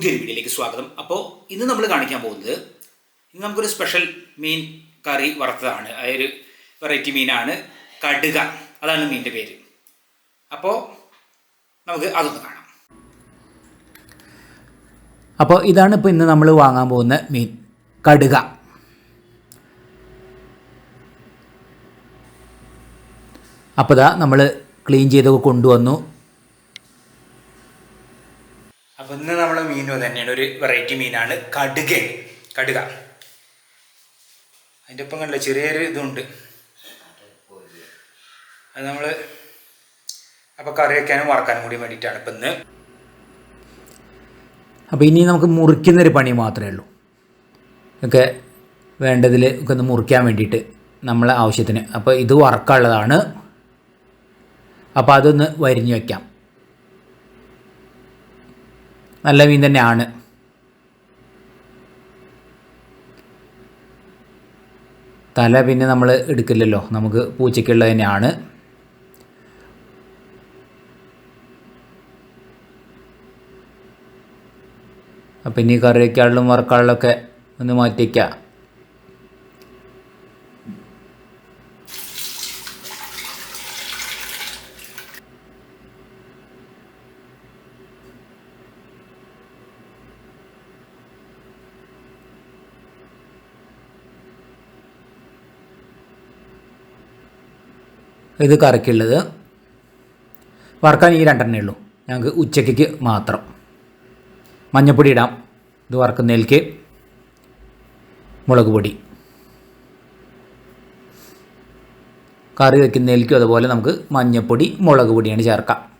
പുതിയൊരു വീഡിയോയിലേക്ക് സ്വാഗതം. അപ്പോൾ ഇന്ന് നമ്മൾ കാണിക്കാൻ പോകുന്നത് ഇന്ന് നമുക്കൊരു സ്പെഷ്യൽ മീൻ കറി വറുത്തതാണ്. അതൊരു വെറൈറ്റി മീനാണ് കടുക. അതാണ് മീനിന്റെ പേര്. അപ്പോൾ നമുക്ക് അതൊന്ന് കാണാം. അപ്പോൾ ഇതാണ് ഇപ്പോൾ ഇന്ന് നമ്മൾ വാങ്ങാൻ പോകുന്ന മീൻ കടുക. അപ്പോൾ ഇതാ നമ്മൾ ക്ലീൻ ചെയ്തൊക്കെ കൊണ്ടുവന്നു. അപ്പോൾ ഇന്ന് നമ്മളെ മീനും തന്നെയാണ് ഒരു വെറൈറ്റി മീനാണ് കടുക. കടുക. അതിന്റെ ഒപ്പം കണ്ടില്ല ചെറിയൊരു ഇതുണ്ട്. അത് നമ്മൾ അപ്പോൾ കറി വയ്ക്കാനും വറക്കാനും കൂടി വേണ്ടിയിട്ടാണ് ഇപ്പം ഇന്ന്. അപ്പോൾ ഇനി നമുക്ക് മുറിക്കുന്നൊരു പണി മാത്രമേ ഉള്ളൂ. ഒക്കെ വേണ്ടതിൽ ഒക്കെ ഒന്ന് മുറിക്കാൻ വേണ്ടിയിട്ട് നമ്മളെ ആവശ്യത്തിന്. അപ്പോൾ ഇത് വറക്കാനുള്ളതാണ്. അപ്പോൾ അതൊന്ന് വരിഞ്ഞു വയ്ക്കാം നല്ല മീൻ തന്നെയാണ്. തല പിന്നെ നമ്മൾ എടുക്കില്ലല്ലോ. നമുക്ക് പൂച്ചയ്ക്കുള്ളത് തന്നെയാണ്. അപ്പം ഇനി കറി വയ്ക്കാളിലും വറക്കാളിലൊക്കെ ഒന്ന് മാറ്റി വയ്ക്കാം ഇത് കറിക്കുള്ളത് വറക്കാൻ ഈ രണ്ടെണ്ണേ ഉള്ളൂ. ഞങ്ങൾക്ക് ഉച്ചയ്ക്ക് മാത്രം. മഞ്ഞപ്പൊടി ഇടാം. ഇത് വറക്കുന്നതിലേക്ക് മുളക് പൊടി. കറി വയ്ക്കുന്നതിലേക്കും അതുപോലെ നമുക്ക് മഞ്ഞപ്പൊടി മുളക് പൊടിയാണ് ചേർക്കാം.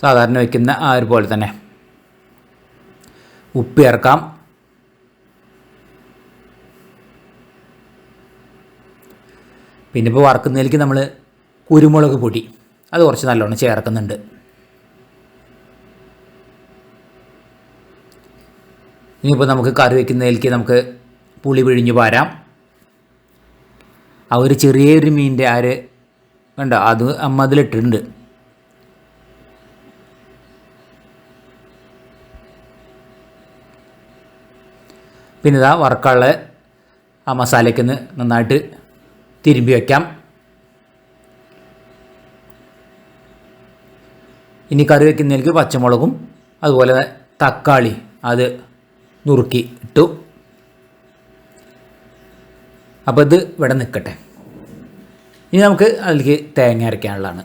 സാധാരണ വയ്ക്കുന്ന ആ ഒരു പോലെ തന്നെ. ഉപ്പ് ചേർക്കാം. പിന്നെ ഇപ്പോൾ വറക്കുന്നതിലേക്ക് നമ്മൾ കുരുമുളക് പൊടി. അത് കുറച്ച് നല്ലോണം ചേർക്കുന്നുണ്ട്. ഇനിയിപ്പോൾ നമുക്ക് കറി വയ്ക്കുന്നതിലേക്ക് നമുക്ക് പുളി പിഴിഞ്ഞു പാരാം. ആ ഒരു ചെറിയൊരു മീനിന്റെ ആ ഒരു കണ്ടോ അത് അമ്മ അതിലിട്ടിട്ടുണ്ട്. പിന്നെ ഇതാ വറക്കാനുള്ള ആ മസാലയ്ക്കൊന്ന് നന്നായിട്ട് തിരുമ്പി വയ്ക്കാം ഇനി കറി വയ്ക്കുന്നതിലേക്ക് പച്ചമുളകും അതുപോലെ തക്കാളി അത് നുറുക്കി ഇട്ടു. അപ്പോൾ ഇത് ഇവിടെ നിൽക്കട്ടെ. ഇനി നമുക്ക് അതിലേക്ക് തേങ്ങ അരയ്ക്കാനുള്ളതാണ്.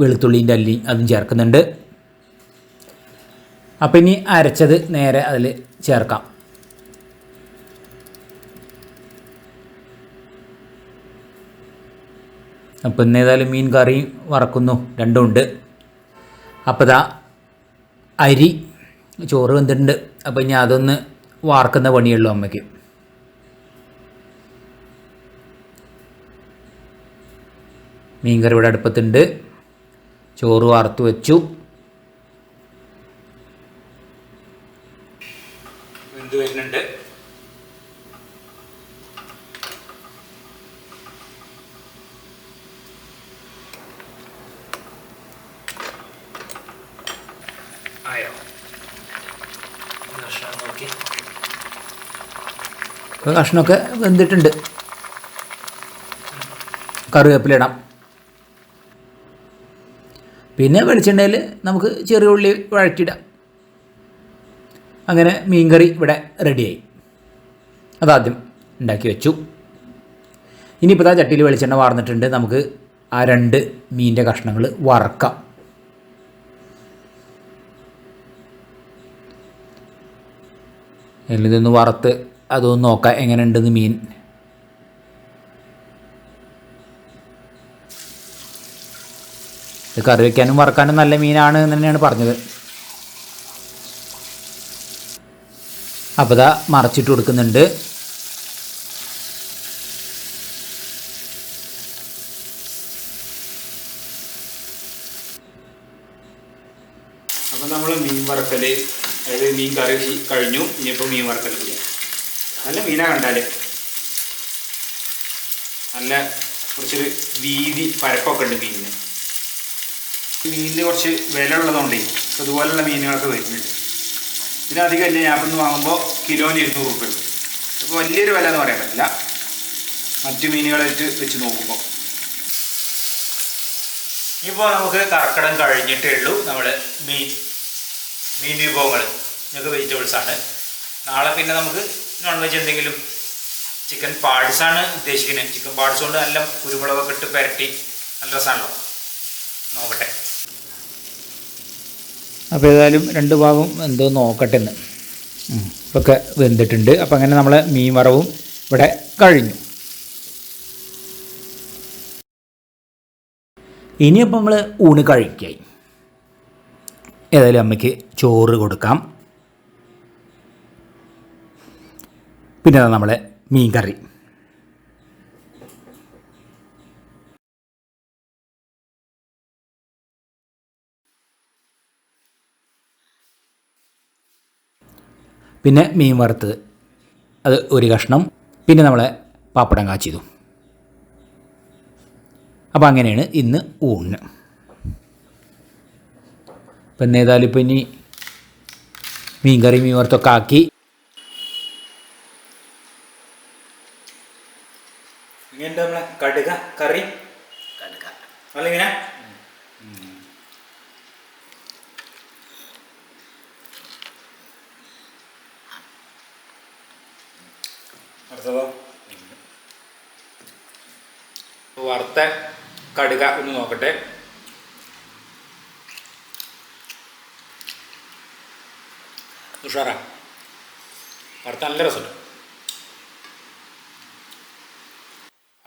വെളുത്തുള്ളിന്റെ അല്ലി അതും ചേർക്കുന്നുണ്ട്. അപ്പം ഇനി അരച്ചത് നേരെ അതിൽ ചേർക്കാം. അപ്പം ഇന്ന് ഏതായാലും മീൻ കറി വറക്കുന്നു. രണ്ടുമുണ്ട്. അപ്പോൾ ഇതാ അരി ചോറ് വെന്തിട്ടുണ്ട്. അപ്പോൾ ഇനി അതൊന്ന് വാർക്കുന്ന പണിയുള്ളൂ അമ്മയ്ക്ക്. മീൻകറി ഇവിടെ അടുപ്പത്തുണ്ട്. ചോറ് വാർത്ത് വെച്ചു. വരുന്നുണ്ട് ആയോ കഷ്ണം നോക്കി ഇപ്പോൾ കഷ്ണമൊക്കെ വെന്തിട്ടുണ്ട്. കറിവേപ്പിലിടാം പിന്നെ വെളിച്ചെണ്ണയിൽ നമുക്ക് ചെറിയ ഉള്ളി വഴറ്റിയിടാം. അങ്ങനെ മീൻകറി ഇവിടെ റെഡിയായി. അതാദ്യം ഉണ്ടാക്കി വെച്ചു. ഇനിയിപ്പോൾ ആ ചട്ടിയിൽ വെളിച്ചെണ്ണ വാർന്നിട്ടുണ്ട്. നമുക്ക് ആ രണ്ട് മീനിന്റെ കഷ്ണങ്ങൾ വറക്കാം. ഇതൊന്ന് വറുത്ത് അതൊന്ന് നോക്കാം എങ്ങനെയുണ്ടെന്ന് മീൻ. ഇത് കറി വയ്ക്കാനും വറക്കാനും നല്ല മീനാണ് എന്ന് തന്നെയാണ് പറഞ്ഞത്. അപ്പോൾ ഇതാ മറച്ചിട്ട് കൊടുക്കുന്നുണ്ട്. അപ്പോൾ നമ്മൾ മീൻ വറക്കൽ അതായത് മീൻ കറി കഴിഞ്ഞു ഇനിയിപ്പോൾ മീൻ വറക്കൽ കൂടിയാണ് നല്ല മീനാ കണ്ടാൽ നല്ല കുറച്ചൊരു വീതി പരപ്പൊക്കെ ഉണ്ട് മീനിന്. മീനിന് കുറച്ച് വില ഉള്ളതുകൊണ്ട് അതുപോലെയുള്ള മീനുകളൊക്കെ വരുന്നുണ്ട്. ഇതിനധികം അല്ലേ ഞാൻ ഇന്ന് വാങ്ങുമ്പോൾ കിലോന് ഇരുന്നൂറ് റുപ്യ ഉണ്ട്. അപ്പോൾ വലിയൊരു വില എന്ന് പറയാൻ പറ്റില്ല. മറ്റു മീനുകളായിട്ട് വെച്ച് നോക്കുമ്പോൾ. ഇപ്പോൾ നമുക്ക് കർക്കിടം കഴിഞ്ഞിട്ടേ ഉള്ളൂ നമ്മൾ മീൻ മീൻ വിഭവങ്ങൾ ഇതൊക്കെ വെജിറ്റബിൾസാണ് നാളെ പിന്നെ നമുക്ക് നോൺ വെജ് എന്തെങ്കിലും ചിക്കൻ പാർട്സ് ആണ് ഉദ്ദേശിക്കുന്നത്. ചിക്കൻ പാർട്സ് കൊണ്ട് നല്ല കുരുമുളകൊക്കെ ഇട്ട് പുരട്ടി. നല്ല രസമാണല്ലോ നോക്കട്ടെ. അപ്പോൾ ഏതായാലും രണ്ട് ഭാഗം എന്തോ നോക്കട്ടെ എന്ന് ഒക്കെ വെന്തിട്ടുണ്ട്. അപ്പോൾ അങ്ങനെ നമ്മളെ മീൻ വറവും ഇവിടെ കഴിഞ്ഞു. ഇനിയപ്പോൾ നമ്മൾ ഊണ് കഴിക്കായി. ഏതായാലും അമ്മയ്ക്ക് ചോറ് കൊടുക്കാം. പിന്നെ നമ്മളെ മീൻ കറി പിന്നെ മീൻ വറുത്തത്. അത് ഒരു കഷ്ണം. പിന്നെ നമ്മളെ പാപ്പടം കാച്ചിതു അപ്പോൾ അങ്ങനെയാണ് ഇന്ന് ഊണ് പിന്നെ ഏതായാലും ഇപ്പം ഇനി മീൻ കറി മീൻ വറുത്തൊക്കെ ആക്കി ഇങ്ങനെയുണ്ട് നമ്മളെ കടുക കറി. കടുക. അല്ല ഇങ്ങനെ അടുത്തതോ? വറുത്ത കടുക ഒന്ന് നോക്കട്ടെ. ഉഷാറാ. വറുത്ത നല്ല രസമുണ്ട്.